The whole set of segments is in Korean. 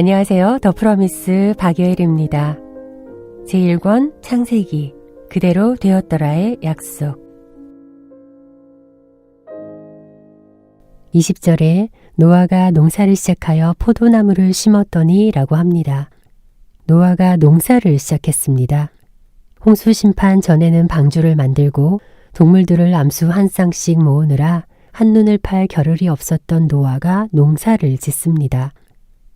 안녕하세요. 더 프로미스 박여일입니다. 제1권 창세기 그대로 되었더라의 약속 20절에 노아가 농사를 시작하여 포도나무를 심었더니 라고 합니다. 노아가 농사를 시작했습니다. 홍수 심판 전에는 방주를 만들고 동물들을 암수 한 쌍씩 모으느라 한눈을 팔 겨를이 없었던 노아가 농사를 짓습니다.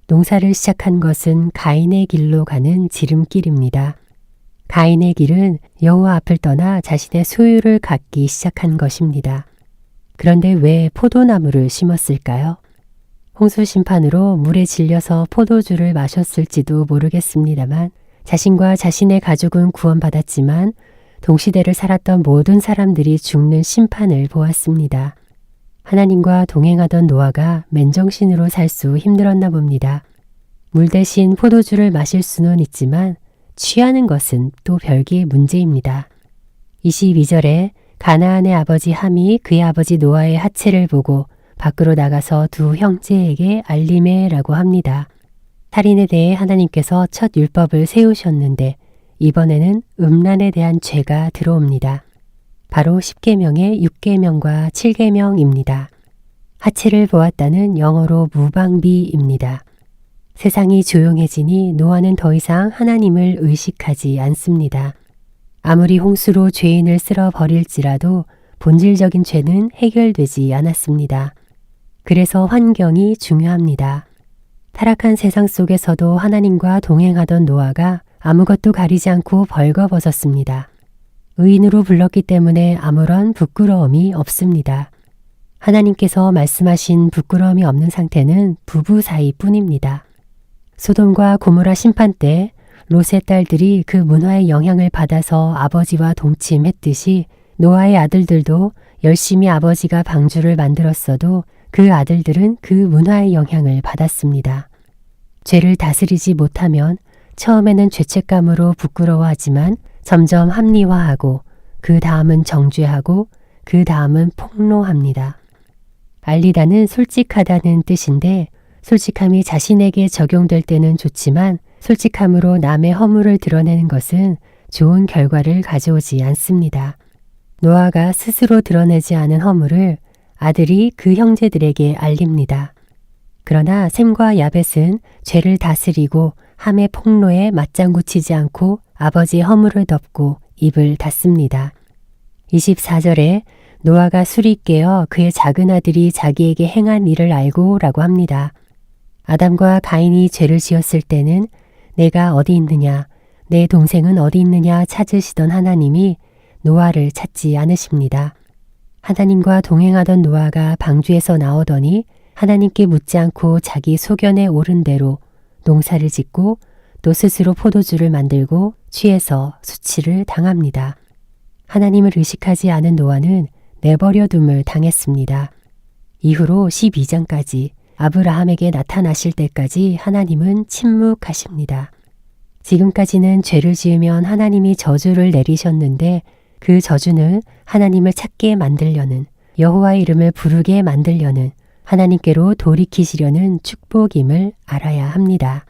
농사를 시작한 것은 가인의 길로 가는 지름길입니다. 가인의 길은 여호와 앞을 떠나 자신의 소유를 갖기 시작한 것입니다. 그런데 왜 포도나무를 심었을까요? 홍수 심판으로 물에 질려서 포도주를 마셨을지도 모르겠습니다만 자신과 자신의 가족은 구원받았지만 동시대를 살았던 모든 사람들이 죽는 심판을 보았습니다. 하나님과 동행하던 노아가 맨정신으로 살 수 힘들었나 봅니다. 물 대신 포도주를 마실 수는 있지만 취하는 것은 또 별개의 문제입니다. 22절에 가나안의 아버지 함이 그의 아버지 노아의 하체를 보고 밖으로 나가서 두 형제에게 알림해라고 합니다. 살인에 대해 하나님께서 첫 율법을 세우셨는데 이번에는 음란에 대한 죄가 들어옵니다. 바로 10계명의 6계명과 7계명입니다. 하체를 보았다는 영어로 무방비입니다. 세상이 조용해지니 노아는 더 이상 하나님을 의식하지 않습니다. 아무리 홍수로 죄인을 쓸어 버릴지라도 본질적인 죄는 해결되지 않았습니다. 그래서 환경이 중요합니다. 타락한 세상 속에서도 하나님과 동행하던 노아가 아무것도 가리지 않고 벌거벗었습니다. 의인으로 불렀기 때문에 아무런 부끄러움이 없습니다. 하나님께서 말씀하신 부끄러움이 없는 상태는 부부 사이뿐입니다. 소돔과 고모라 심판 때 롯의 딸들이 그 문화의 영향을 받아서 아버지와 동침했듯이 노아의 아들들도 열심히 아버지가 방주를 만들었어도 그 아들들은 그 문화의 영향을 받았습니다. 죄를 다스리지 못하면 처음에는 죄책감으로 부끄러워하지만 점점 합리화하고 그 다음은 정죄하고 그 다음은 폭로합니다. 알리다는 솔직하다는 뜻인데 솔직함이 자신에게 적용될 때는 좋지만 솔직함으로 남의 허물을 드러내는 것은 좋은 결과를 가져오지 않습니다. 노아가 스스로 드러내지 않은 허물을 아들이 그 형제들에게 알립니다. 그러나 샘과 야벳은 죄를 다스리고 함의 폭로에 맞장구 치지 않고 아버지의 허물을 덮고 입을 닫습니다. 24절에 노아가 술이 깨어 그의 작은 아들이 자기에게 행한 일을 알고 라고 합니다. 아담과 가인이 죄를 지었을 때는 내가 어디 있느냐, 내 동생은 어디 있느냐 찾으시던 하나님이 노아를 찾지 않으십니다. 하나님과 동행하던 노아가 방주에서 나오더니 하나님께 묻지 않고 자기 소견에 오른 대로 농사를 짓고 또 스스로 포도주를 만들고 취해서 수치를 당합니다. 하나님을 의식하지 않은 노아는 내버려둠을 당했습니다. 이후로 12장까지 아브라함에게 나타나실 때까지 하나님은 침묵하십니다. 지금까지는 죄를 지으면 하나님이 저주를 내리셨는데 그 저주는 하나님을 찾게 만들려는 여호와의 이름을 부르게 만들려는 하나님께로 돌이키시려는 축복임을 알아야 합니다.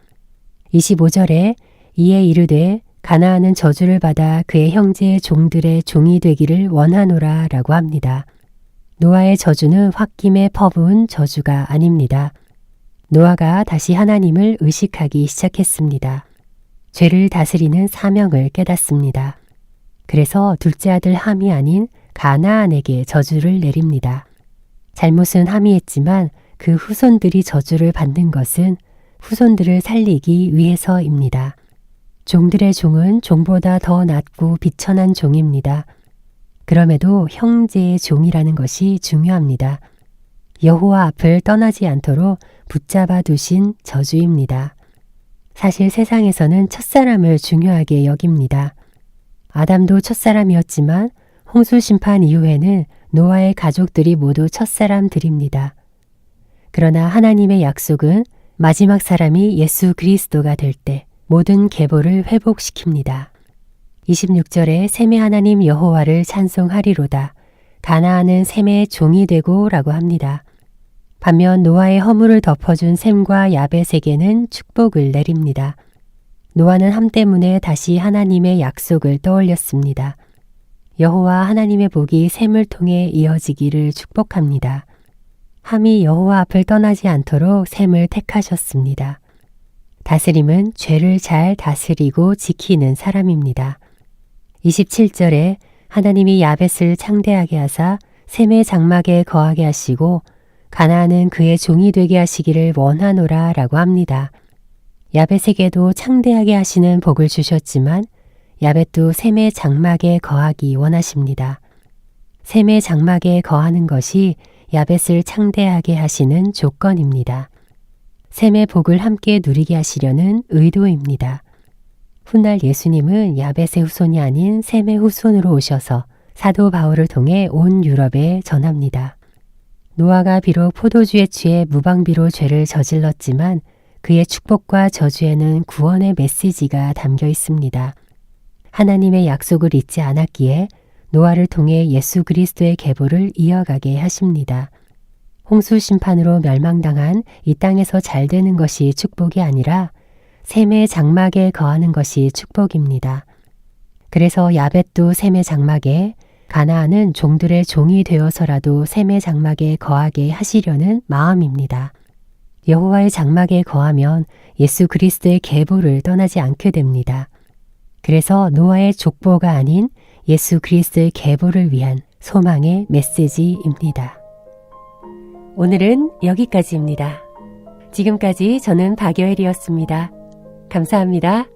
25절에 이에 이르되 가나안은 저주를 받아 그의 형제의 종들의 종이 되기를 원하노라 라고 합니다. 노아의 저주는 홧김에 퍼부은 저주가 아닙니다. 노아가 다시 하나님을 의식하기 시작했습니다. 죄를 다스리는 사명을 깨닫습니다. 그래서 둘째 아들 함이 아닌 가나안에게 저주를 내립니다. 잘못은 함이 했지만 그 후손들이 저주를 받는 것은 후손들을 살리기 위해서입니다. 종들의 종은 종보다 더 낮고 비천한 종입니다. 그럼에도 형제의 종이라는 것이 중요합니다. 여호와 앞을 떠나지 않도록 붙잡아 두신 저주입니다. 사실 세상에서는 첫사람을 중요하게 여깁니다. 아담도 첫사람이었지만 홍수 심판 이후에는 노아의 가족들이 모두 첫사람들입니다. 그러나 하나님의 약속은 마지막 사람이 예수 그리스도가 될 때 모든 계보를 회복시킵니다. 26절에 셈의 하나님 여호와를 찬송하리로다. 가나안은 셈의 종이 되고 라고 합니다. 반면 노아의 허물을 덮어준 셈과 야벳에게는 축복을 내립니다. 노아는 함 때문에 다시 하나님의 약속을 떠올렸습니다. 여호와 하나님의 복이 셈을 통해 이어지기를 축복합니다. 함이 여호와 앞을 떠나지 않도록 셈을 택하셨습니다. 다스림은 죄를 잘 다스리고 지키는 사람입니다. 27절에 하나님이 야벳을 창대하게 하사 셈의 장막에 거하게 하시고 가나안은 그의 종이 되게 하시기를 원하노라 라고 합니다. 야벳에게도 창대하게 하시는 복을 주셨지만 야벳도 셈의 장막에 거하기 원하십니다. 셈의 장막에 거하는 것이 야벳을 창대하게 하시는 조건입니다. 셈의 복을 함께 누리게 하시려는 의도입니다. 훗날 예수님은 야벳의 후손이 아닌 셈의 후손으로 오셔서 사도 바울을 통해 온 유럽에 전합니다. 노아가 비록 포도주에 취해 무방비로 죄를 저질렀지만 그의 축복과 저주에는 구원의 메시지가 담겨 있습니다. 하나님의 약속을 잊지 않았기에 노아를 통해 예수 그리스도의 계보를 이어가게 하십니다. 홍수 심판으로 멸망당한 이 땅에서 잘 되는 것이 축복이 아니라 셈의 장막에 거하는 것이 축복입니다. 그래서 야벳도 셈의 장막에 가나안은 종들의 종이 되어서라도 셈의 장막에 거하게 하시려는 마음입니다. 여호와의 장막에 거하면 예수 그리스도의 계보를 떠나지 않게 됩니다. 그래서 노아의 족보가 아닌 예수 그리스도의 계보를 위한 소망의 메시지입니다. 오늘은 여기까지입니다. 지금까지 저는 박여일이었습니다. 감사합니다.